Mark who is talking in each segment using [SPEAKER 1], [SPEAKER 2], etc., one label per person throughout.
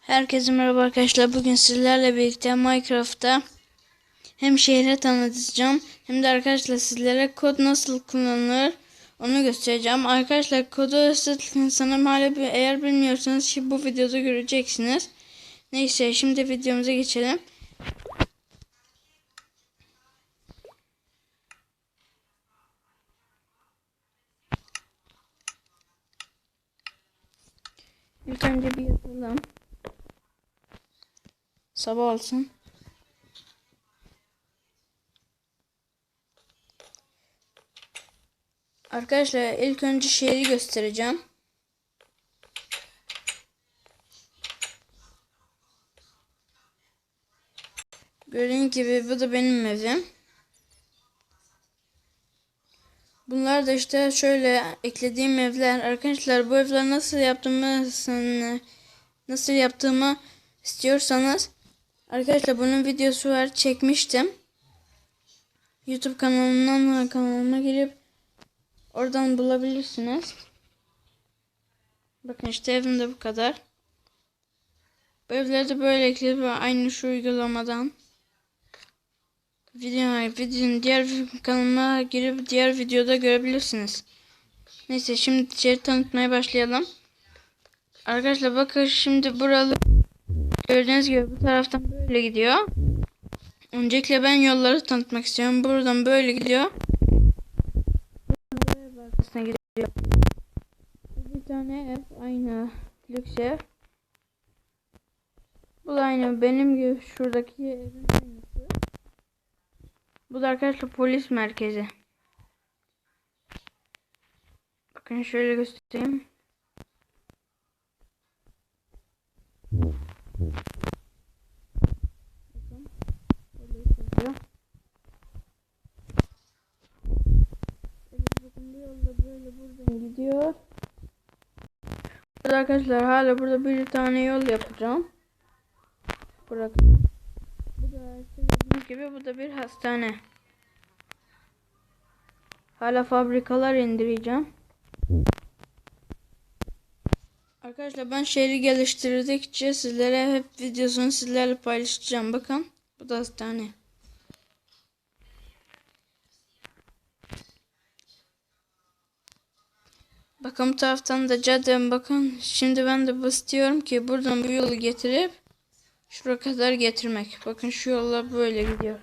[SPEAKER 1] Herkese merhaba arkadaşlar. Bugün sizlerle birlikte Minecraft'ta hem şehri tanıtacağım hem de arkadaşlar sizlere kod nasıl kullanılır onu göstereceğim. Arkadaşlar kodu sanırım hala bir, eğer bilmiyorsanız şimdi bu videoda göreceksiniz. Neyse şimdi videomuza geçelim. İlk önce bir yatalım. Sabah olsun. Arkadaşlar ilk önce şehri göstereceğim. Gördüğünüz gibi bu da benim evim. Bunlar da işte şöyle eklediğim evler. Arkadaşlar bu evler nasıl yaptığımı nasıl yaptığımı istiyorsanız arkadaşlar bunun videosu var çekmiştim. YouTube kanalından kanalıma girip oradan bulabilirsiniz. Bakın işte evim de bu kadar. Bu evleri de böyle ekleyip aynı şu uygulamadan video, videonun diğer kanalıma girip diğer videoda görebilirsiniz. Neyse şimdi içeri tanıtmaya başlayalım. Arkadaşlar bakın şimdi buralı gördüğünüz gibi bu taraftan böyle gidiyor. Öncelikle ben yolları tanıtmak istiyorum. Buradan böyle gidiyor. Gidiyor. Bir tane ev aynı lüks ev. Bu da aynı benim gibi şuradaki evin aynısı. Bu da arkadaşlar polis merkezi. Bakın şöyle göstereyim. Gidiyor. Arkadaşlar hala burada bir tane yol yapacağım. Bırakacağım. Bu da işte gördüğünüz gibi bu da bir hastane. Hala fabrikalar indireceğim. Arkadaşlar ben şehri geliştirdikçe sizlere hep videosunu sizlerle paylaşacağım. Bakın bu da hastane. Bakın bu taraftan da cadde bakın. Şimdi ben de istiyorum ki buradan bu yolu getirip şuraya kadar getirmek. Bakın şu yolla böyle gidiyor.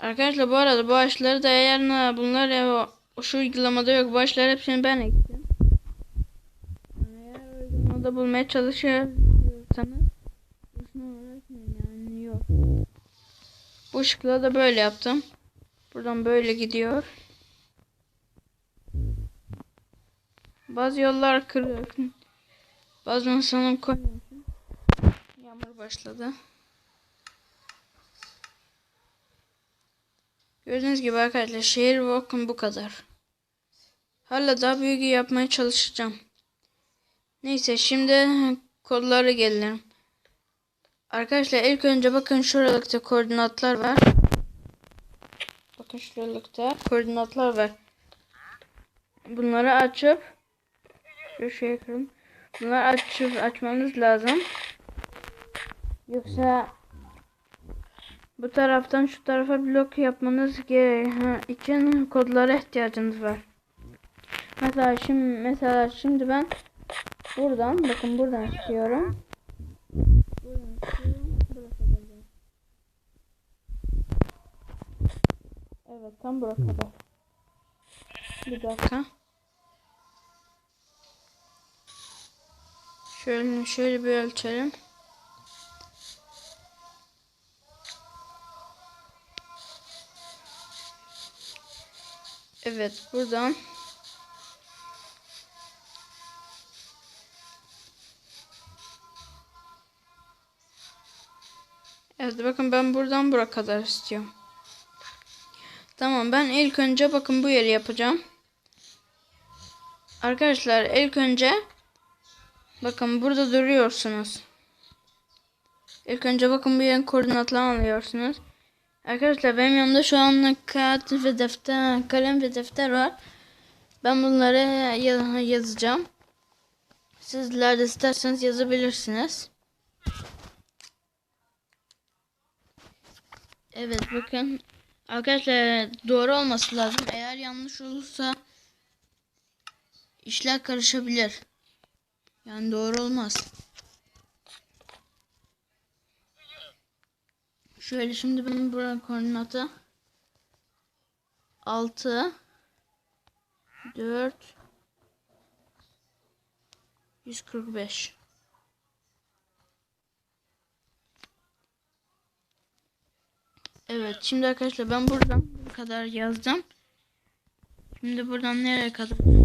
[SPEAKER 1] Arkadaşlar bu arada bu ağaçları da eğer ne bunlar ya, şu uygulamada yok. Bu ağaçları hepsini ben ektim. Eğer uygulamada bulmaya uğraşmayın yani yok. Bu ışıkla da böyle yaptım. Buradan böyle gidiyor. Bazı yollar kırık. Bazen sanırım koymuyorsun. Yağmur başladı. Gördüğünüz gibi arkadaşlar şehir bakın bu kadar. Hala daha büyük yapmaya çalışacağım. Neyse şimdi kodlara gelelim. Arkadaşlar ilk önce bakın şuralıkta koordinatlar var. Bakın şuralıkta koordinatlar var. Bunları açıp şu şey kırın. Bunları açıp açmanız lazım. Yoksa bu taraftan şu tarafa blok yapmanız için kodlara ihtiyacınız var. Mesela şimdi mesela şimdi ben buradan bakın buradan istiyorum. Evet tam buraya kadar. Bir dakika. Şöyle şöyle bir ölçelim. Evet buradan Evet bakın ben buradan buraya kadar istiyorum. Tamam ben ilk önce bakın bu yeri yapacağım. Arkadaşlar ilk önce Bakın burada duruyorsunuz. İlk önce bakın bir yerin koordinatlarını alıyorsunuz. Arkadaşlar benim yanımda şu an kağıt ve defter, kalem ve defter var. Ben bunları ya- yazacağım. Sizler de isterseniz yazabilirsiniz. Evet bakın. Arkadaşlar doğru olması lazım. Eğer yanlış olursa işler karışabilir. Yani doğru olmaz. Şöyle şimdi benim buranın koordinatı 6 4 145 Evet şimdi arkadaşlar ben buradan bu kadar yazdım. Şimdi buradan nereye kadar?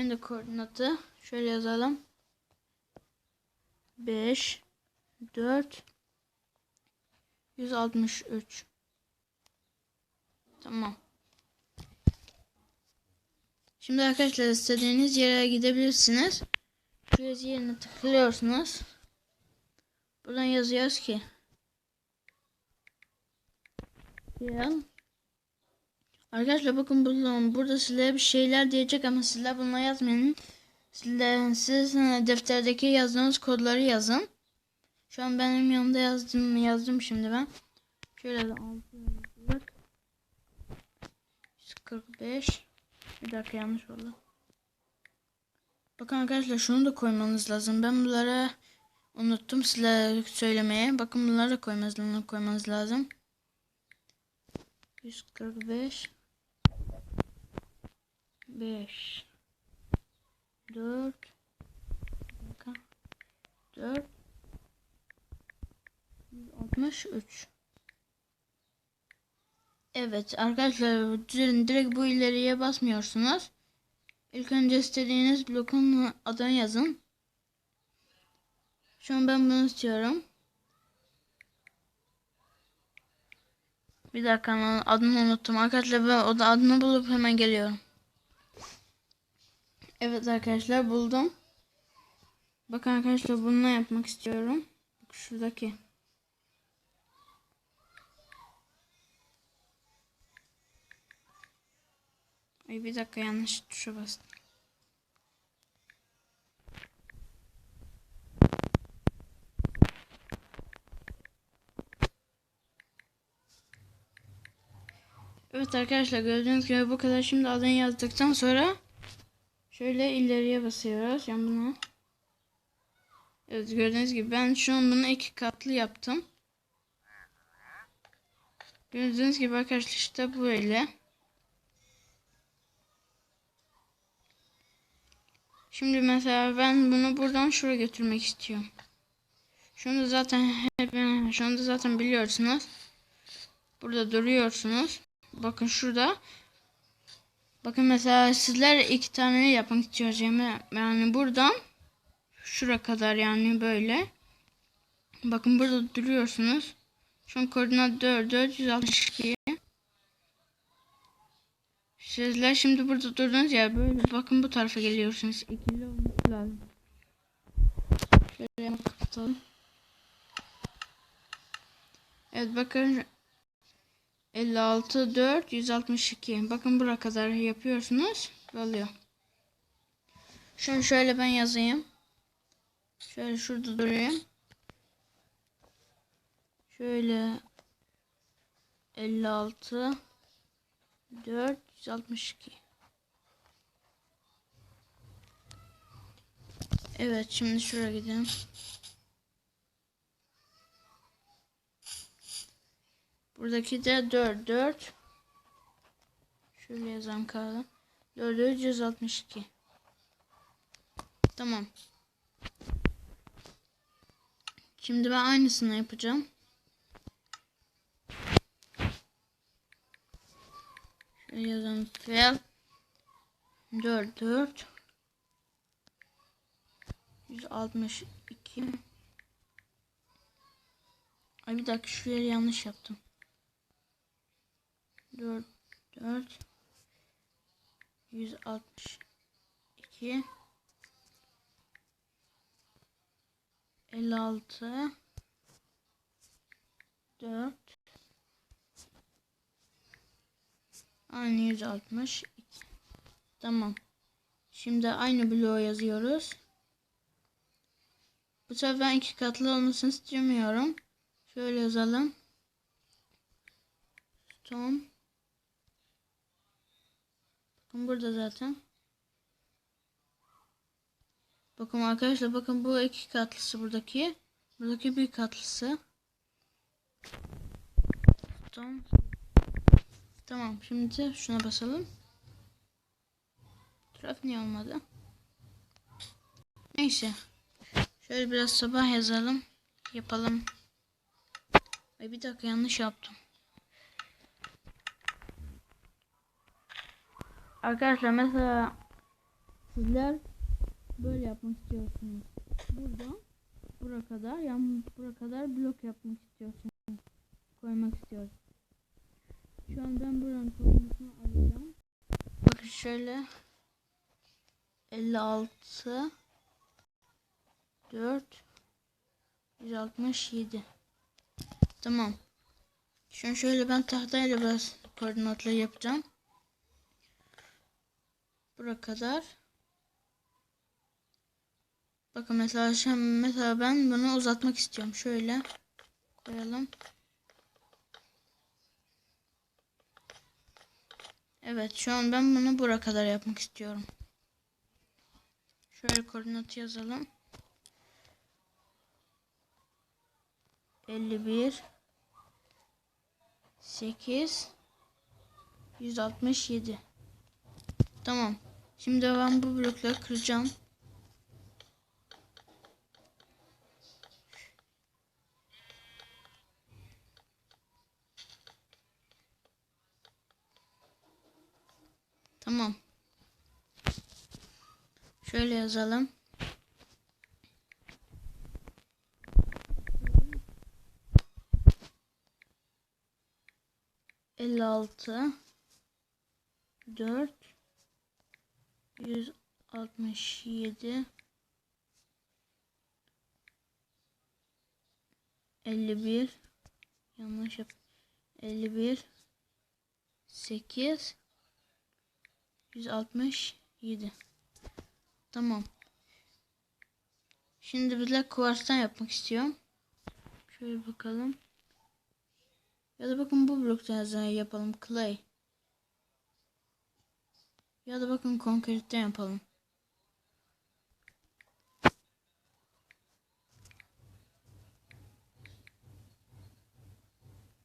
[SPEAKER 1] Ben de koordinatı şöyle yazalım. 5 4 163 Tamam. Şimdi arkadaşlar istediğiniz yere gidebilirsiniz. Şu yazı yerine tıklıyorsunuz. Buradan yazıyoruz ki Gel. Arkadaşlar bakın burada, burada sizlere bir şeyler diyecek ama sizler bunları yazmayın. Sizler, siz e, defterdeki yazdığınız kodları yazın. Şu an benim yanımda yazdım yazdım şimdi ben. Şöyle de 6 145 Bir dakika yanlış oldu. Bakın arkadaşlar şunu da koymanız lazım. Ben bunlara unuttum size söylemeye. Bakın bunları da koymanız, koymanız lazım. 145 5 4 4 163 Evet arkadaşlar direkt bu ileriye basmıyorsunuz. İlk önce istediğiniz blokun adını yazın. Şu an ben bunu istiyorum. Bir dakika adını unuttum. Arkadaşlar ben adını bulup hemen geliyorum. Evet arkadaşlar buldum. Bakın arkadaşlar bununla yapmak istiyorum. Bak şuradaki. Ay bir dakika yanlış tuşa bastım. Evet arkadaşlar gördüğünüz gibi bu kadar. Şimdi adını yazdıktan sonra şöyle ileriye basıyoruz. Yani bunu Evet gördüğünüz gibi ben şu an bunu iki katlı yaptım. Gördüğünüz gibi arkadaşlar işte böyle. Şimdi mesela ben bunu buradan şuraya götürmek istiyorum. Şunu da zaten şunu da zaten biliyorsunuz. Burada duruyorsunuz. Bakın şurada. Bakın mesela sizler iki tane yapmak istiyoruz. Yani, buradan şura kadar yani böyle. Bakın burada duruyorsunuz. Şu an koordinat 4 462. Sizler şimdi burada durdunuz ya böyle bakın bu tarafa geliyorsunuz. İkili olması lazım. Şöyle kapatalım. Evet bakın 56 4 162. Bakın buraya kadar yapıyorsunuz. Oluyor. Şunu şöyle ben yazayım. Şöyle şurada durayım. Şöyle 56 4 162. Evet şimdi şuraya gidelim. Buradaki de 4 4 Şöyle yazalım kağıda. 462. Tamam. Şimdi ben aynısını yapacağım. Şöyle yazalım. Fel 4 4 162 Ay bir dakika şuraya yanlış yaptım. 4 4 162 56 4 Aynı 162 Tamam. Şimdi aynı bloğu yazıyoruz. Bu sefer ben iki katlı olmasını istemiyorum. Şöyle yazalım. Tom. Bakın burada zaten. Bakın arkadaşlar bakın bu iki katlısı buradaki. Buradaki bir katlısı. Tamam. Tamam şimdi şuna basalım. Trafik niye olmadı? Neyse. Şöyle biraz sabah yazalım. Yapalım. Ay bir dakika yanlış yaptım. Arkadaşlar mesela sizler böyle yapmak istiyorsunuz. Buradan buraya kadar yan buraya kadar blok yapmak istiyorsunuz. Koymak istiyorsunuz. Şu an ben buranın koymasını alacağım. Bakın şöyle 56 4 167 Tamam. Şimdi şöyle ben tahtayla biraz koordinatları yapacağım. Buraya kadar. Bakın mesela şimdi mesela ben bunu uzatmak istiyorum. Şöyle koyalım. Evet şu an ben bunu buraya kadar yapmak istiyorum. Şöyle koordinatı yazalım. 51 8 167 Tamam. Şimdi ben bu blokları kıracağım. Tamam. Şöyle yazalım. Elli altı dört yüz altmış yedi elli bir yanlış yap elli bir sekiz yüz altmış yedi Tamam. Şimdi bir de kuvarstan yapmak istiyorum. Şöyle bakalım. Ya da bakın bu bloktan yapalım. Clay. Ya da bakın konkretten yapalım.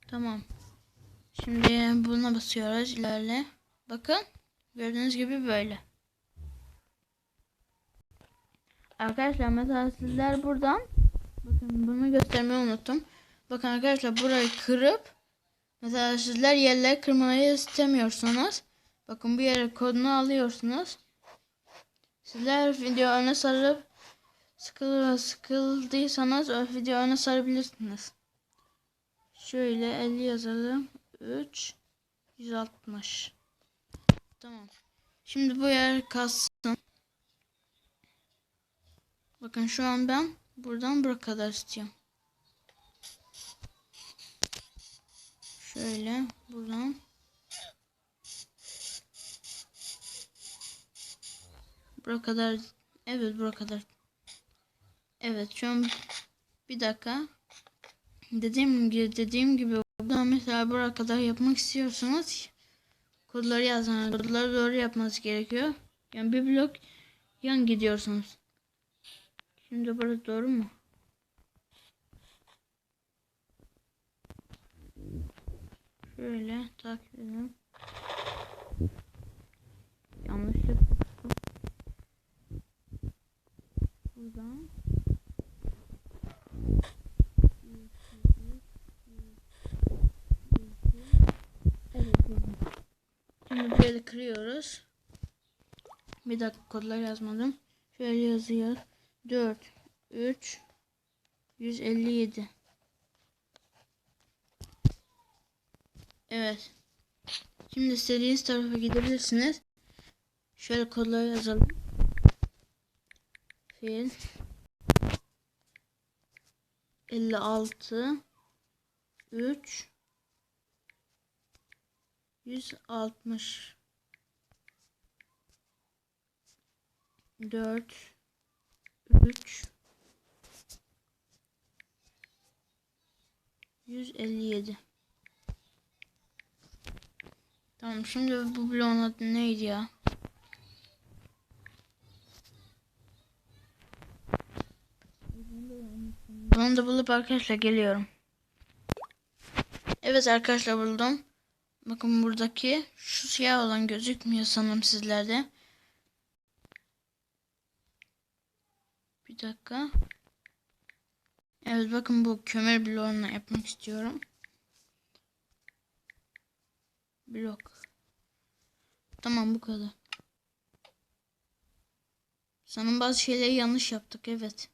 [SPEAKER 1] Tamam. Şimdi buna basıyoruz. ilerle. Bakın. Gördüğünüz gibi böyle. Arkadaşlar mesela sizler buradan bakın bunu göstermeyi unuttum. Bakın arkadaşlar burayı kırıp mesela sizler yerleri kırmayı istemiyorsunuz. Bakın bu yere kodunu alıyorsunuz. Sizler video öne sarıp sıkıl sıkıldıysanız o video öne sarabilirsiniz. Şöyle 50 yazalım. 3 160 Tamam. Şimdi bu yer kalsın. Bakın şu an ben buradan buraya kadar istiyorum. Şöyle buradan buraya kadar evet buraya kadar. Evet şu an bir dakika. Dediğim gibi dediğim gibi buradan mesela buraya kadar yapmak istiyorsanız kodları yazmanız kodları doğru yapmanız gerekiyor. Yani bir blok yan gidiyorsunuz. Şimdi burası doğru mu? Şöyle takip edelim. Yanlış yaptım. Buradan. Evet, Şimdi şöyle kırıyoruz. Bir dakika kodlar yazmadım. Şöyle yazıyor. 4 3 157 Evet. Şimdi istediğiniz tarafa gidebilirsiniz. Şöyle kodları yazalım. Fil 56 3 160 4 3 157 Tamam şimdi bu bloğun adı neydi ya? Bunu da bulup arkadaşlar geliyorum. Evet arkadaşlar buldum. Bakın buradaki şu siyah olan gözükmüyor sanırım sizlerde. Bir dakika. Evet bakın bu kömür bloğunu yapmak istiyorum. Blok. Tamam bu kadar. Sanırım bazı şeyleri yanlış yaptık evet.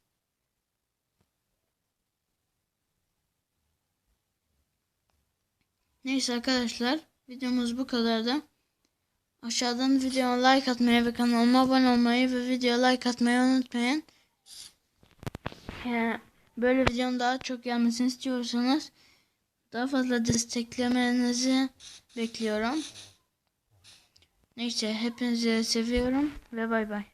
[SPEAKER 1] Neyse arkadaşlar videomuz bu kadardı. Aşağıdan videoma like atmayı ve kanalıma abone olmayı ve video like atmayı unutmayın. Yani böyle videonun daha çok gelmesini istiyorsanız daha fazla desteklemenizi bekliyorum. Neyse hepinizi seviyorum ve bay bay.